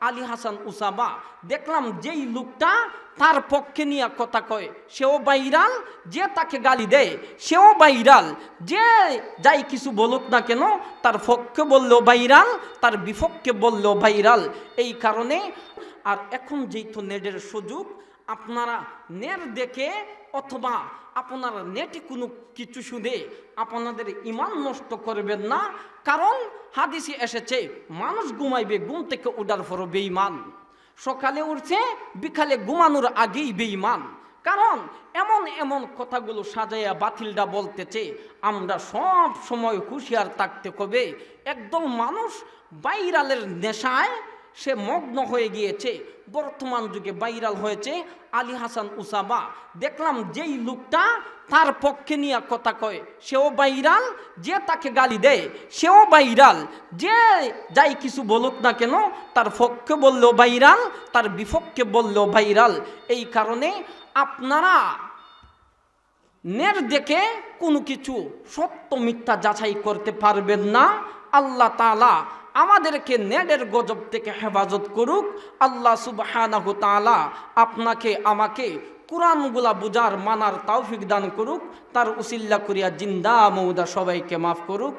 Ali Hasan Osama, দেখলাম যেই লোকটা তার পক্ষে নিয়ে কথা কয়। সেও বাইরাল, যে তাকে গালি দেয়, সেও বাইরাল। যে যাই কিছু বলুক না কেন, তার পক্ষে বললেও বাইরাল, তার বিপক্ষে বললেও বাইরাল। এই কারণে আর এখন যেহেতু নেডের সুযোগ আপনারা নেট দেখে অথবা আপনারা নেটে কোনো কিছু শুনে আপনাদের ইমান নষ্ট করবেন না। কারণ হাদিসে এসেছে, মানুষ ঘুমাইবে, ঘুম থেকে উঠার পর বেঈমান। সকালে উঠছে, বিকালে ঘুমানোর আগেই বেঈমান। কারণ এমন এমন কথাগুলো সাজাইয়া বাতিলটা বলতেছে, আমরা সব সময় হুঁশিয়ার থাকতে কবে একদল মানুষ বাইরালের নেশায় সে মগ্ন হয়ে গিয়েছে। বর্তমান যুগে ভাইরাল হয়েছে আলী হাসান উসামা। দেখলাম যেই লোকটা তার পক্ষে নিয়ে কথা কয়। সেও বাইরাল যে তাকে গালি দেয়, সেও বাইরাল যে যাই কিছু বলুক না কেন, তার পক্ষে বললেও বাইরাল তার বিপক্ষে বললেও বাইরাল এই কারণে আপনারা নের দেখে কোনো কিছু সত্য মিথ্যা যাচাই করতে পারবেন না। আল্লাহ তালা আমাদেরকে নেডের গজব থেকে হেফাজত করুক। আল্লাহ তাআলা আপনাকে, আমাকে কোরআনগুলা বুজার মানার তাওফিক দান করুক। তার উসিল্লা করিয়া জিন্দা মৌদা সবাইকে মাফ করুক।